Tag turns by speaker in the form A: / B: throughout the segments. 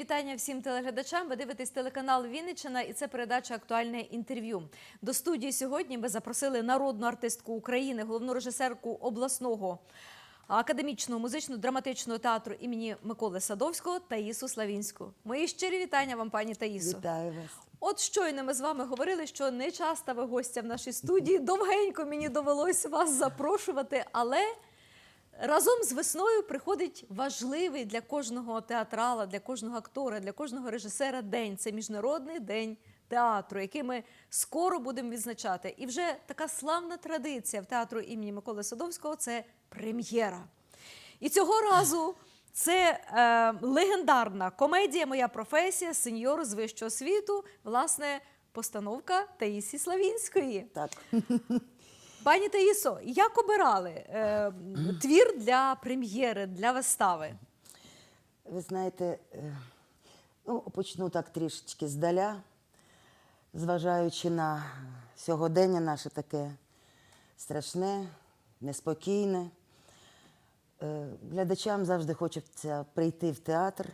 A: вітання всім телеглядачам. Ви дивитесь телеканал Вінниччина і це передача Актуальне інтерв'ю. До студії сьогодні ми запросили народну артистку України, головну режисерку обласного академічного музично-драматичного театру імені Миколи Садовського Таїсу Славінську. Мої щирі вітання вам, пані Таїсо.
B: Вітаю вас.
A: От щойно ми з вами говорили, що не часто ви гостя в нашій студії. Довгенько мені довелось вас запрошувати, але разом з весною приходить важливий для кожного театрала, для кожного актора, для кожного режисера день. Це міжнародний день театру, який ми скоро будемо відзначати. І вже така славна традиція в театру імені Миколи Садовського це прем'єра. І цього разу це е, легендарна комедія Моя професія, сеньор з вищого світу, власне, постановка Таїсі Славінської.
B: Так.
A: Пані Таїсо, як обирали е, твір для прем'єри, для вистави?
B: Ви знаєте, е, ну, почну так трішечки здаля, зважаючи на сьогодення наше таке страшне, неспокійне. Е, Глядачам завжди хочеться прийти в театр,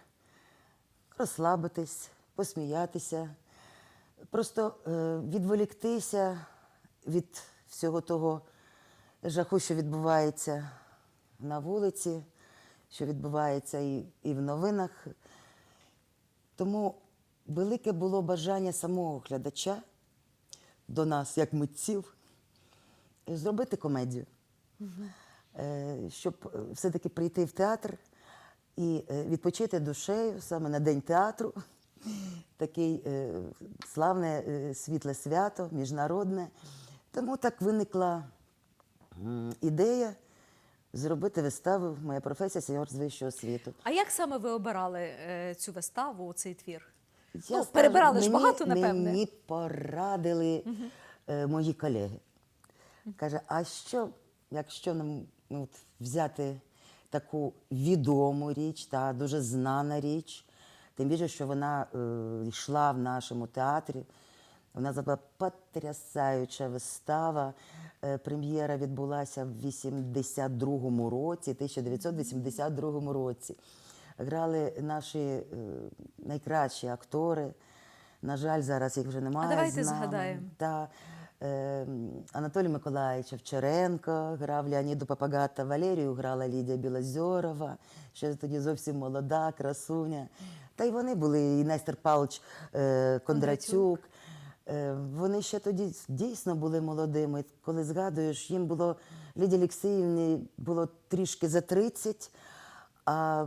B: розслабитись, посміятися, просто е, відволіктися від всього того жаху, що відбувається на вулиці, що відбувається і, і в новинах. Тому велике було бажання самого глядача до нас, як митців, зробити комедію, Е, щоб е, все-таки прийти в театр і е, відпочити душею саме на День театру. Такий е, славне світле свято, міжнародне. Тому так виникла ідея зробити виставу Моя професія сеньор з вищого світу.
A: А як саме ви обирали е, цю виставу, цей твір?
B: Я
A: Ну,
B: скажу,
A: перебирали ж багато, напевне.
B: Мені порадили е, мої колеги. Каже, а що, якщо нам ну, от, взяти таку відому річ, та дуже знана річ, тим більше, що вона е, йшла в нашому театрі. У нас була потрясаюча вистава. Е, Прем'єра відбулася в 82-му році, 1982 році. Грали наші е, найкращі актори. На жаль, зараз їх вже немає.
A: А давайте
B: з нами.
A: згадаємо.
B: Та, е, Анатолій Миколаївич Овчаренко грав Леоніду Папагата, Валерію грала Лідія Білозьорова, ще тоді зовсім молода, красуня. Та й вони були, і Нестер Павлович Кондратюк. Е, Вони ще тоді дійсно були молодими. Коли згадуєш, їм було Лідії Олексіївні було трішки за 30, а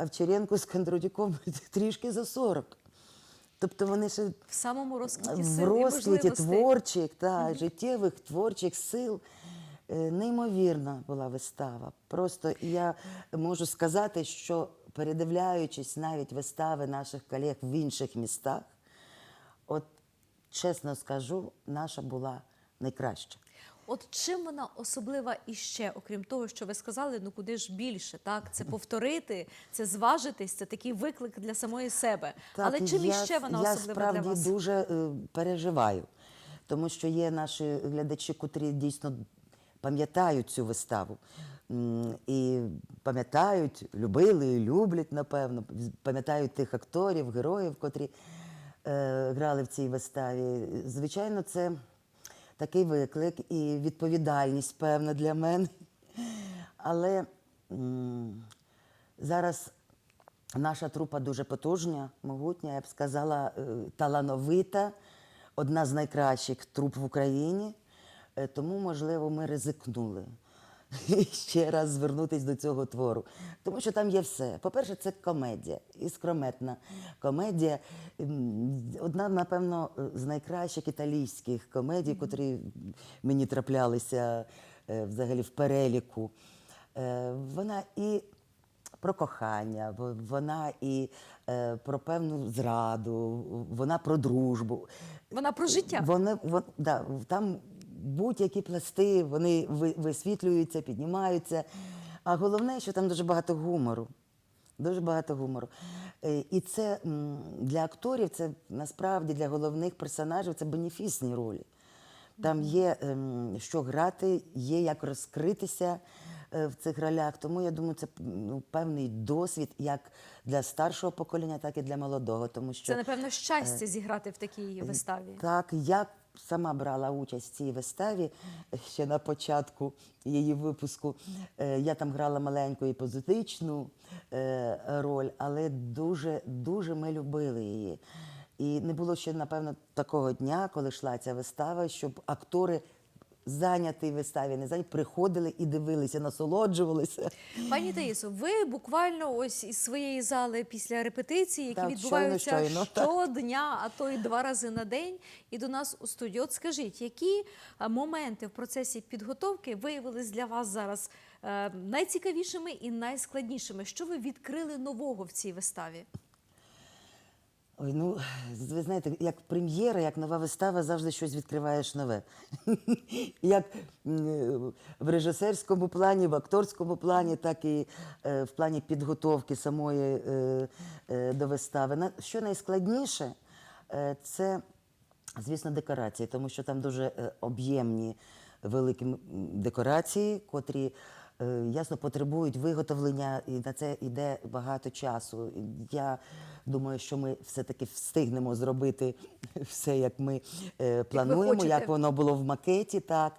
B: Овчаренку з Кондратюком трішки за 40. Тобто вони ще
A: В самому розквіті
B: в
A: сил
B: розквіті творчих та життєвих творчих сил. Е, Неймовірна була вистава. Просто я можу сказати, що передивляючись навіть вистави наших колег в інших містах, чесно скажу, наша була найкраща.
A: От чим вона особлива іще, окрім того, що ви сказали, ну куди ж більше, так? Це повторити, це зважитись, це такий виклик для самої себе. Але чим
B: я,
A: іще вона
B: я
A: особлива
B: справді
A: для вас?
B: дуже е, переживаю, тому що є наші глядачі, котрі дійсно пам'ятають цю виставу. І пам'ятають, любили і люблять, напевно, пам'ятають тих акторів, героїв, котрі грали в цій виставі. Звичайно, це такий виклик і відповідальність, певна, для мене. Але зараз наша трупа дуже потужна, могутня, я б сказала, е, талановита, одна з найкращих труп в Україні. Е, Тому, можливо, ми ризикнули ще раз звернутися до цього твору. Тому що там є все. По-перше, це комедія, іскрометна комедія. Одна, напевно, з найкращих італійських комедій, котрі мені траплялися е, взагалі в переліку. Е, Вона і про кохання, вона і е, про певну зраду, вона про дружбу.
A: Вона про життя.
B: Вони, вон, да, там будь-які пласти, вони висвітлюються, піднімаються. А головне, що там дуже багато гумору. Дуже багато гумору. Е, І це для акторів, це насправді для головних персонажів це бенефісні ролі. Там є ем, що грати, є як розкритися, е, в цих ролях. Тому я думаю, це ну, певний досвід як для старшого покоління, так і для молодого. Тому що
A: Це, напевно, щастя зіграти в такій виставі.
B: так, я сама брала участь в цій виставі ще на початку її випуску. Е, Я там грала маленьку і позитичну е, роль, але дуже, дуже ми любили її. І не було ще, напевно, такого дня, коли йшла ця вистава, щоб актори зайняті в виставі, не зайняті, приходили і дивилися, насолоджувалися.
A: Пані Таїсо, ви буквально ось із своєї зали після репетиції, які
B: Так,
A: відбуваються
B: щойно, щойно, так.
A: щодня, а то й два рази на день, і до нас у студію. От скажіть, які моменти в процесі підготовки виявились для вас зараз е, найцікавішими і найскладнішими? Що ви відкрили нового в цій виставі?
B: Ой, ну ви знаєте, як прем'єра, як нова вистава, завжди щось відкриваєш нове. як в режисерському плані, в акторському плані, так і е, в плані підготовки самої е, е, до вистави. Що найскладніше, це, звісно, декорації, тому що там дуже об'ємні великі декорації, котрі. Е, Ясно, потребують виготовлення, і на це йде багато часу. Я думаю, що ми все-таки встигнемо зробити все, як ми е, плануємо,
A: хочете.
B: як воно було в макеті. Так.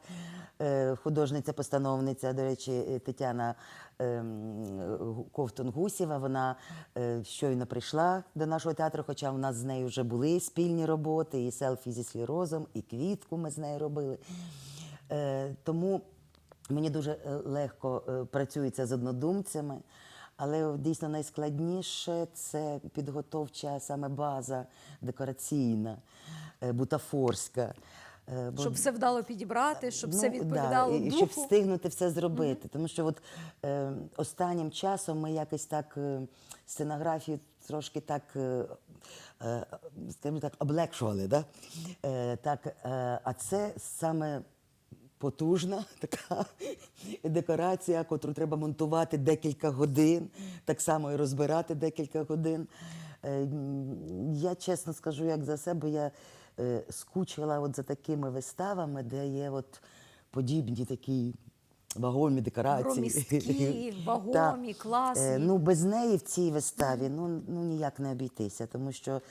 B: Е, Художниця-постановниця, до речі, Тетяна ем, Ковтун-Гусєва, вона щойно прийшла до нашого театру, хоча у нас з нею вже були спільні роботи, і селфі зі склерозом, і квітку ми з нею робили. Тому мені дуже е, легко е, працюється з однодумцями, але дійсно найскладніше це підготовча саме база декораційна, е, бутафорська. Бо-
A: Щоб все вдало підібрати, щоб все
B: Ну,
A: відповідало
B: да, і, і щоб встигнути все зробити. Тому що от, е, останнім часом ми якось так е, сценографію трошки так, е, скажімо так, облегшували. Да? Е, так, е, а це саме потужна така декорація, котру треба монтувати декілька годин, так само і розбирати декілька годин. Е, Я чесно скажу, як за себе, я е, скучила от за такими виставами, де є от подібні такі вагомі декорації.
A: Громісткі, вагомі, класні.
B: Е, Ну, без неї в цій виставі ну, ну ніяк не обійтися, тому що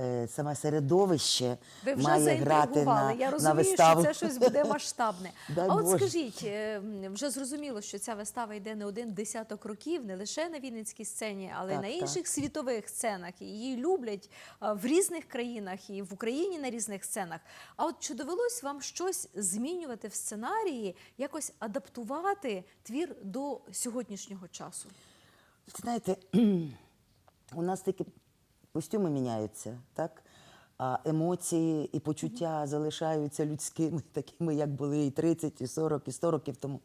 B: е, саме середовище
A: Ви вже
B: має грати на,
A: Я
B: на
A: розумію,
B: виставу.
A: що це щось буде масштабне.
B: Дай
A: а от
B: Боже.
A: скажіть, е, вже зрозуміло, що ця вистава йде не один десяток років, не лише на Вінницькій сцені, але й
B: Так,
A: на
B: так.
A: інших світових сценах. І Її люблять а, в різних країнах і в Україні на різних сценах. А от чи довелось вам щось змінювати в сценарії, якось адаптувати твір до сьогоднішнього часу?
B: Знаєте, у нас тільки костюми міняються, так? А емоції і почуття залишаються людськими, такими, як були і 30, і 40, і 100 років тому.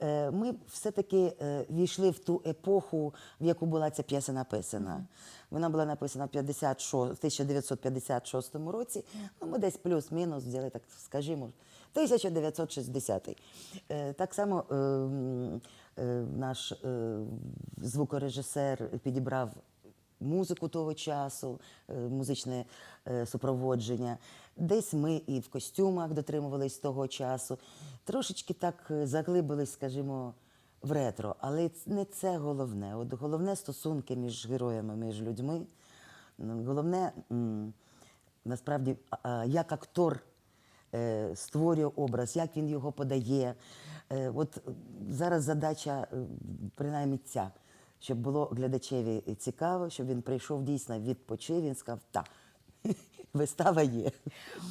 B: Е, Ми все-таки е, війшли в ту епоху, в яку була ця п'єса написана. Вона була написана в 56, 1956 році. Ну, ми десь плюс-мінус взяли, так скажімо, 1960. Е, Так само е, е, наш звукорежисер підібрав музику того часу, е, музичне е, супроводження. Десь ми і в костюмах дотримувались того часу. Трошечки так е, заглибились, скажімо, в ретро. Але не це головне. От головне стосунки між героями, між людьми. Головне, насправді, як актор створює образ, як він його подає. От зараз задача, принаймні ця, щоб було глядачеві цікаво, щоб він прийшов дійсно відпочив, він сказав, так, вистава є.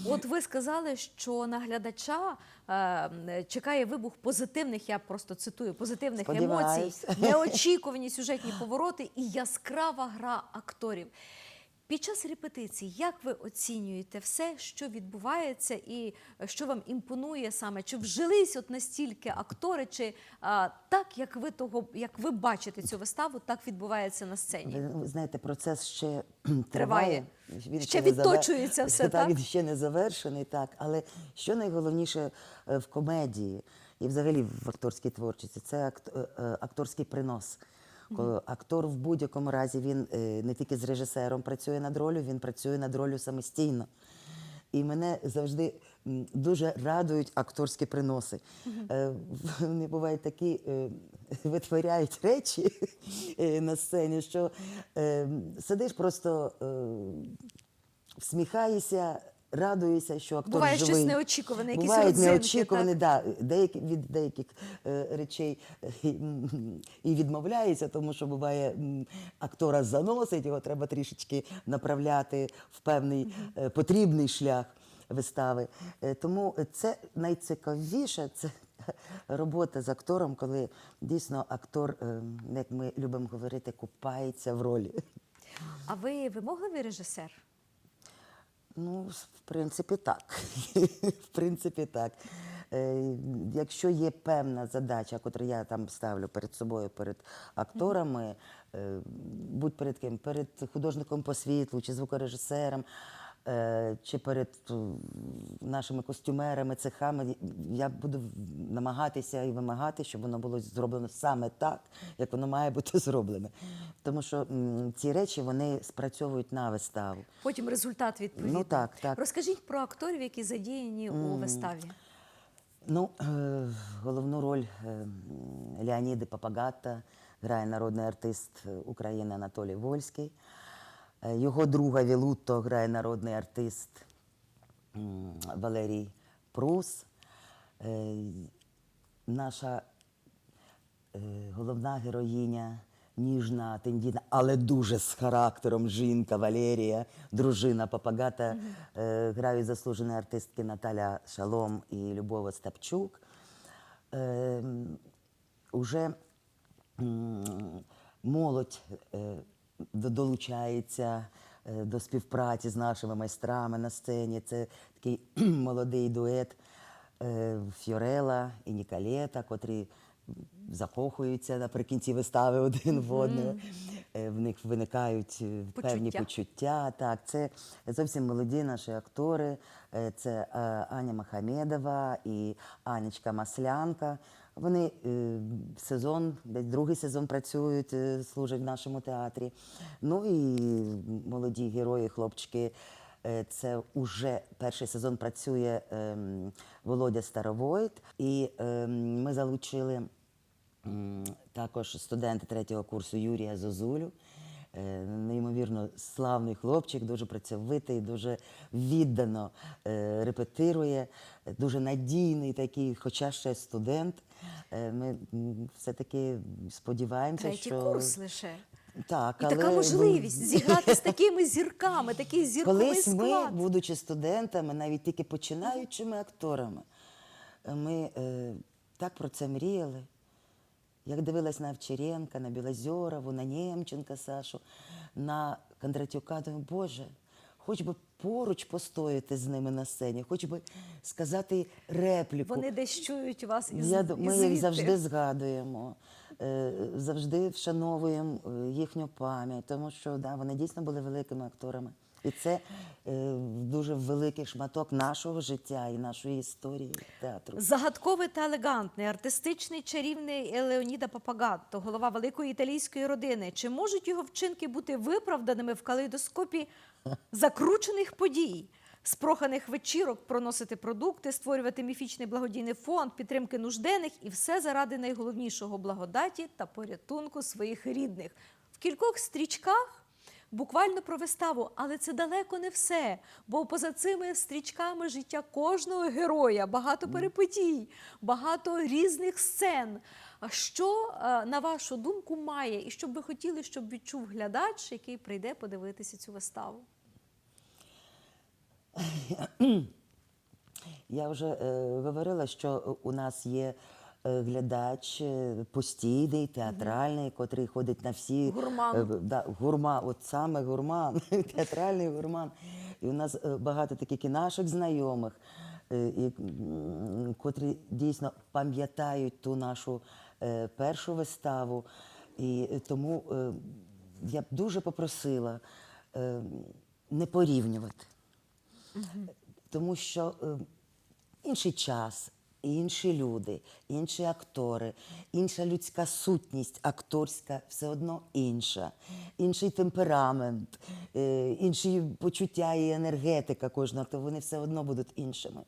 A: От ви сказали, що на глядача е, чекає вибух позитивних, я просто цитую, позитивних емоцій, неочікувані сюжетні повороти і яскрава гра акторів. Під час репетицій, як ви оцінюєте все, що відбувається, і е, що вам імпонує саме? Чи вжились от настільки актори, чи а, так, як ви того, як ви бачите цю виставу, так відбувається на сцені?
B: Ви ви знаєте, процес ще
A: Триває.
B: триває. Він
A: Ще
B: завер-
A: відточується все, так?
B: Він ще не завершений, так. Але що найголовніше е, в комедії і взагалі в акторській творчості це е, акторський принос. Коли Актор в будь-якому разі він е, не тільки з режисером працює над ролью, він працює над ролью самостійно. І мене завжди дуже радують акторські приноси. Е, Вони бувають такі, е, витворяють речі на сцені, що сидиш просто всміхаєшся, радуєшся, що актор
A: Буває щось неочікуване, якісь
B: Бувають
A: родзинки,
B: неочікувані, да, деякі, від деяких е, речей е, і відмовляється, тому що буває м, актора заносить, його треба трішечки направляти в певний е, потрібний шлях вистави. Е, тому це найцікавіше, це робота з актором, коли дійсно актор, е, як ми любимо говорити, купається в ролі.
A: А ви вимогливий режисер?
B: Ну, в принципі, так. в принципі, так. Е, якщо є певна задача, яку я там ставлю перед собою, перед акторами, е, будь перед ким, перед художником по світлу чи звукорежисером, чи перед е, нашими костюмерами, цехами, я буду намагатися і вимагати, щоб воно було зроблено саме так, як воно має бути зроблене. Тому що ці речі вони спрацьовують на виставу.
A: Потім результат відповідний.
B: Ну, так, так.
A: Розкажіть про акторів, які задіяні у виставі.
B: Ну, е, головну роль е, Леоніди Папагатта грає народний артист е, України Анатолій Вольський. Е, Його друга Вілутто грає народний артист Валерій Прус. Е, Наша е, головна героїня, ніжна, тендітна, але дуже з характером жінка Валерія, дружина Папагата. Грають заслужені артистки Наталя Шалом і Любов Остапчук. Уже молодь долучається е, до співпраці з нашими майстрами на сцені. Це такий молодий дует е, Фьорела і Ніколета, котрі закохуються наприкінці вистави один в одного. Е, В них виникають е, певні
A: Почуття.
B: почуття. Так, це зовсім молоді наші актори. Це Аня Махамедова і Анічка Маслянка. Вони е, сезон, десь другий сезон працюють, е, служать в нашому театрі. Ну і молоді герої, хлопчики. Е, Це вже перший сезон працює ем, Володя Старовойт, і ем, ми залучили також студента третього курсу Юрія Зозулю. Е, Неймовірно славний хлопчик, дуже працьовитий, дуже віддано е, репетирує, дуже надійний такий, хоча ще студент. Е, Ми все-таки сподіваємося,
A: Третій
B: що
A: курс лише.
B: так,
A: І
B: але
A: така можливість зіграти з такими зірками, такий зірковий
B: Колись ми, будучи студентами, навіть тільки починаючими акторами, ми е, так про це мріяли. Як дивилась на Овчаренка, на Білозорову, на Нємченка Сашу, на Кондратюка, думаю, Боже, хоч би поруч постояти з ними на сцені, хоч би сказати репліку.
A: Вони десь чують вас із,
B: Я, ми їх завжди згадуємо, е, завжди вшановуємо е, їхню пам'ять, тому що да, вони дійсно були великими акторами. І це е, дуже великий шматок нашого життя і нашої історії театру.
A: Загадковий та елегантний, артистичний, чарівний Леоніда Папагатто, голова великої італійської родини. Чи можуть його вчинки бути виправданими в калейдоскопі закручених подій? Спроханих вечірок проносити продукти, створювати міфічний благодійний фонд, підтримки нужденних і все заради найголовнішого благодаті та порятунку своїх рідних. В кількох стрічках буквально про виставу, але це далеко не все. Бо поза цими стрічками життя кожного героя багато перипетій, багато різних сцен. А що, е, на вашу думку, має і що б ви хотіли, щоб відчув глядач, який прийде подивитися цю виставу?
B: Я вже е, говорила, що у нас є глядач е, постійний, театральний, котрий ходить на всі
A: Гурман.
B: е, да, гурма, от саме гурман, театральний гурман. І у нас е, багато таких і наших знайомих, е, і, котрі дійсно пам'ятають ту нашу е, першу виставу. І е, тому е, я б дуже попросила е, не порівнювати. Тому що е, інший час, інші люди, інші актори, інша людська сутність, акторська все одно інша, інший темперамент, е, інші почуття і енергетика кожного, то вони все одно будуть іншими.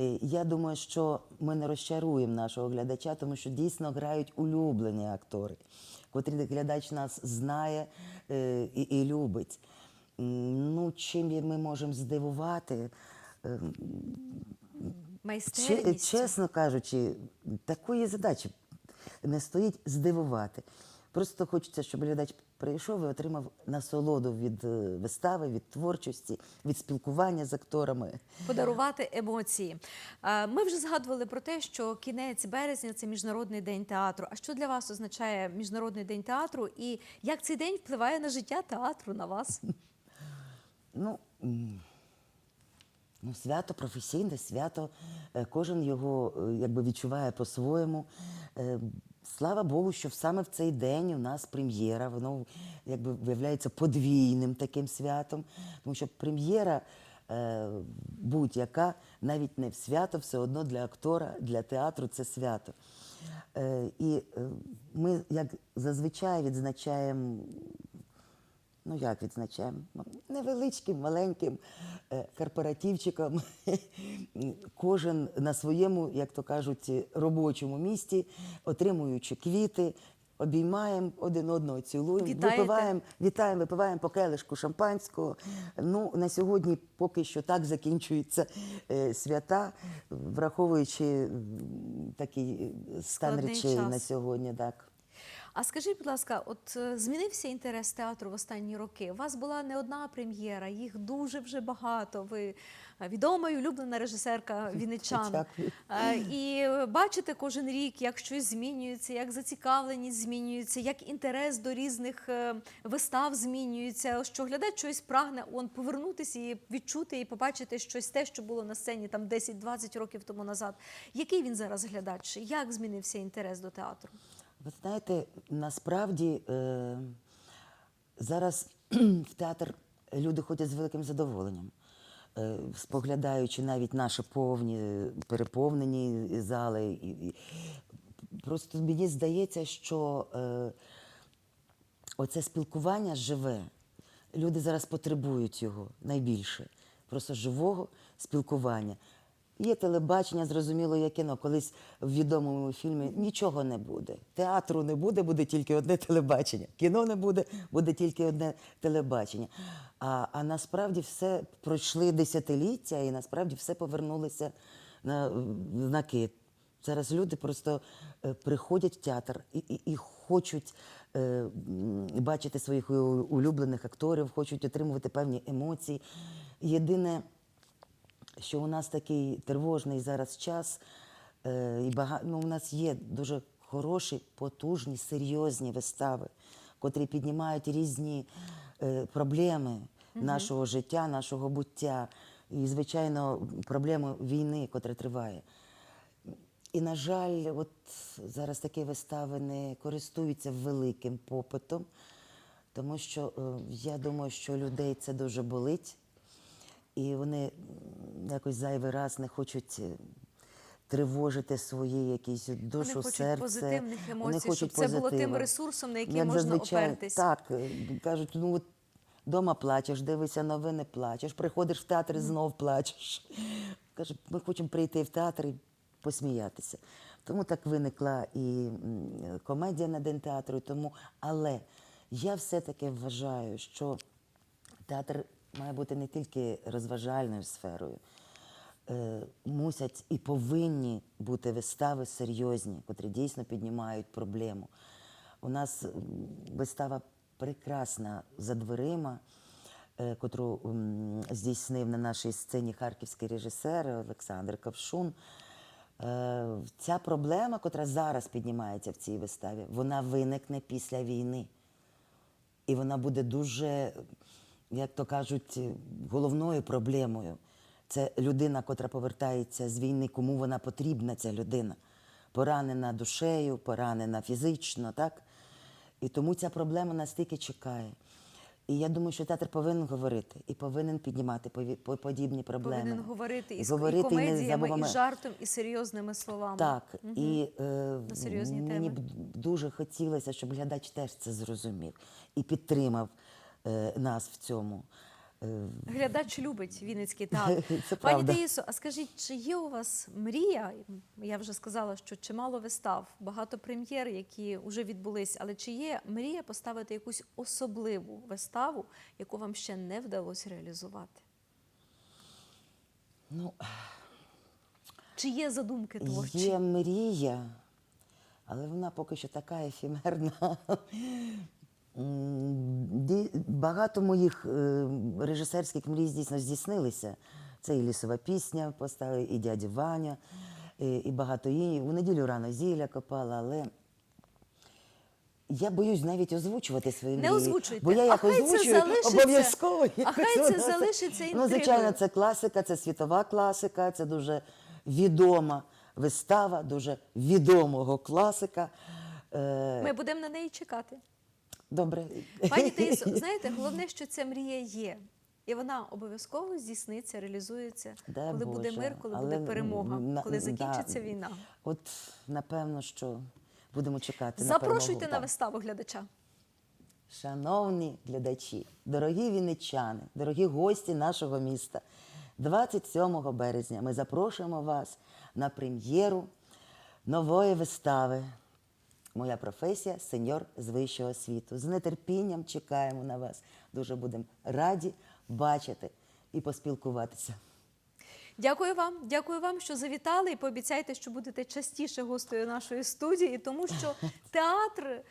B: Е, Я думаю, що ми не розчаруємо нашого глядача, тому що дійсно грають улюблені актори, котрі глядач нас знає е, і, і любить. Ну, чим ми можемо здивувати?
A: Майстерність.
B: чесно кажучи, такої задачі не стоїть здивувати. Просто хочеться, щоб глядач прийшов і отримав насолоду від е, вистави, від творчості, від спілкування з акторами.
A: подарувати емоції. Е, Ми вже згадували про те, що кінець березня це міжнародний день театру. А що для вас означає міжнародний день театру, і як цей день впливає на життя театру на вас?
B: Ну, ну свято професійне, свято. е, Кожен його е, якби відчуває по-своєму. Е, Слава Богу, що саме в цей день у нас прем'єра, воно якби виявляється подвійним таким святом, тому що прем'єра будь-яка, навіть не в свято, все одно для актора, для театру це свято. І ми, як зазвичай, відзначаємо ну як відзначаємо, невеличким, маленьким е, корпоративчиком. Кожен на своєму, як то кажуть, робочому місці, отримуючи квіти, обіймаємо один одного, цілуємо,
A: Вітаєте?
B: випиваємо, вітаємо, випиваємо по келишку шампанського. Ну, на сьогодні поки що так закінчуються е, свята, враховуючи такий е, стан
A: Складний
B: речей
A: час.
B: на сьогодні. Так.
A: А скажіть, будь ласка, от е, змінився інтерес театру в останні роки? У вас була не одна прем'єра, їх дуже вже багато. Ви е, відома і улюблена режисерка вінничан. Е, І бачите кожен рік, як щось змінюється, як зацікавленість змінюється, як інтерес до різних вистав змінюється, що глядач щось прагне он повернутися і відчути і побачити щось те, що було на сцені там 10-20 років тому назад. Який він зараз глядач? Як змінився інтерес до театру?
B: Ви знаєте, насправді е, зараз в театр люди ходять з великим задоволенням, е, споглядаючи навіть наші повні, переповнені зали. І, і, просто мені здається, що е, оце спілкування живе. Люди зараз потребують його найбільше. Просто живого спілкування. Є телебачення, зрозуміло, є кіно. Колись в відомому фільмі нічого не буде. Театру не буде, буде тільки одне телебачення. Кіно не буде, буде тільки одне телебачення. А, а насправді все пройшли десятиліття, і насправді все повернулося на знаки. Зараз люди просто е, приходять в театр і, і, і хочуть е, бачити своїх улюблених акторів, хочуть отримувати певні емоції. Єдине, що у нас такий тривожний зараз час, е, і бага... ну, у нас є дуже хороші, потужні, серйозні вистави, котрі піднімають різні е, проблеми нашого життя, нашого буття, і, звичайно, проблему війни, котра триває. І, на жаль, от зараз такі вистави не користуються великим попитом, тому що е, я думаю, що людей це дуже болить, і вони якось зайвий раз не хочуть е, тривожити свої якісь душу,
A: Вони хочуть
B: серце.
A: позитивних
B: Вони
A: емоцій, щоб
B: хочуть
A: це було тим ресурсом, на який
B: Як
A: можна
B: зазвичай,
A: опертись.
B: Так, е, кажуть, ну от Дома плачеш, дивишся новини, плачеш, приходиш в театр і знов плачеш. Каже, ми хочемо прийти в театр і посміятися. Тому так виникла і комедія на День театру. Тому, але я все-таки вважаю, що театр має бути не тільки розважальною сферою. Е, мусять і повинні бути вистави серйозні, котрі дійсно піднімають проблему. У нас вистава прекрасна за дверима, е, котру здійснив на нашій сцені харківський режисер Олександр Ковшун. Е, Ця проблема, котра зараз піднімається в цій виставі, вона виникне після війни. І вона буде дуже, як то кажуть, головною проблемою. Це людина, котра повертається з війни, кому вона потрібна, ця людина. Поранена душею, поранена фізично, так? І тому ця проблема настільки чекає. І я думаю, що театр повинен говорити і повинен піднімати подібні проблеми.
A: Повинен говорити і,
B: Говорити
A: і
B: і не
A: комедіями, і
B: забувами-
A: жартом, і серйозними словами.
B: Так, і е, мені
A: теми.
B: б дуже хотілося, щоб глядач теж це зрозумів і підтримав е, нас в цьому. Е,
A: Глядач любить Вінницький театр.
B: Це
A: Пані. Таїсо, а скажіть, чи є у вас мрія? Я вже сказала, що чимало вистав, багато прем'єр, які вже відбулись, але чи є мрія поставити якусь особливу виставу, яку вам ще не вдалося реалізувати?
B: ну,
A: Чи є задумки творчі?
B: Є мрія, але вона поки що така ефемерна. Багато моїх е, режисерських мрій дійсно здійснилися. Це і лісова пісня поставили, і дядя Ваня, і, і багато інших. У неділю рано зілля копала, але я боюсь навіть озвучувати свої
A: Не
B: мрії.
A: озвучуйте.
B: Бо я як озвучую, обов'язково.
A: а хай це залишиться
B: Ну, звичайно, це класика, це світова класика, це дуже відома вистава, дуже відомого класика. Е,
A: Ми будемо на неї чекати.
B: Добре.
A: Пані Таїсо, знаєте, головне, що ця мрія є. І вона обов'язково здійсниться, реалізується,
B: Дай
A: коли буде мир, коли
B: але,
A: буде перемога,
B: на-
A: коли
B: да,
A: закінчиться війна.
B: От напевно, що будемо чекати. на
A: Запрошуйте
B: перемогу,
A: на виставу глядача.
B: Шановні глядачі, дорогі вінничани, дорогі гості нашого міста, 27 березня ми запрошуємо вас на прем'єру нової вистави. Моя професія сеньор з вищого світу. З нетерпінням чекаємо на вас. Дуже будемо раді бачити і поспілкуватися.
A: Дякую вам, дякую вам, що завітали, і пообіцяйте, що будете частіше гостею нашої студії, тому що театр, е,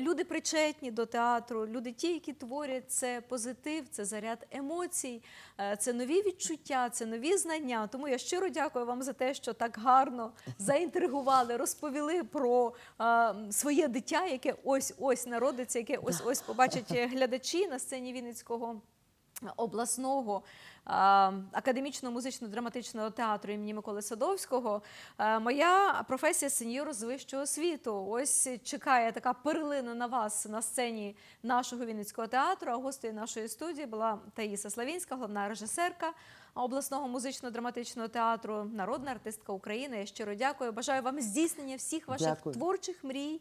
A: люди причетні до театру, люди ті, які творять це позитив, це заряд емоцій, е, це нові відчуття, це нові знання. Тому я щиро дякую вам за те, що так гарно заінтригували, розповіли про е, своє дитя, яке ось ось народиться, яке ось ось побачать глядачі на сцені Вінницького обласного. а, академічного музично-драматичного театру імені Миколи Садовського. Моя професія сеньор з вищого світу. Ось чекає така перлина на вас на сцені нашого Вінницького театру. А гостею нашої студії була Таїса Славінська, головна режисерка обласного музично-драматичного театру, народна артистка України. Я щиро дякую. Бажаю вам здійснення всіх ваших
B: Дякую.
A: творчих мрій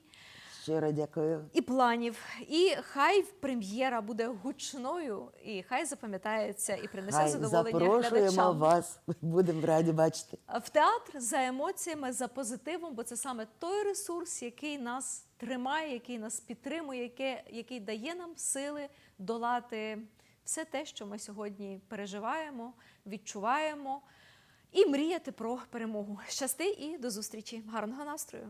B: Щиро дякую.
A: і планів. І хай прем'єра буде гучною, і хай запам'ятається і принесе
B: Хай
A: задоволення
B: запрошуємо
A: глядачам.
B: вас. Будемо раді бачити.
A: В театр за емоціями, за позитивом, бо це саме той ресурс, який нас тримає, який нас підтримує, яке- який дає нам сили долати все те, що ми сьогодні переживаємо, відчуваємо, і мріяти про перемогу. Щасти і до зустрічі. Гарного настрою!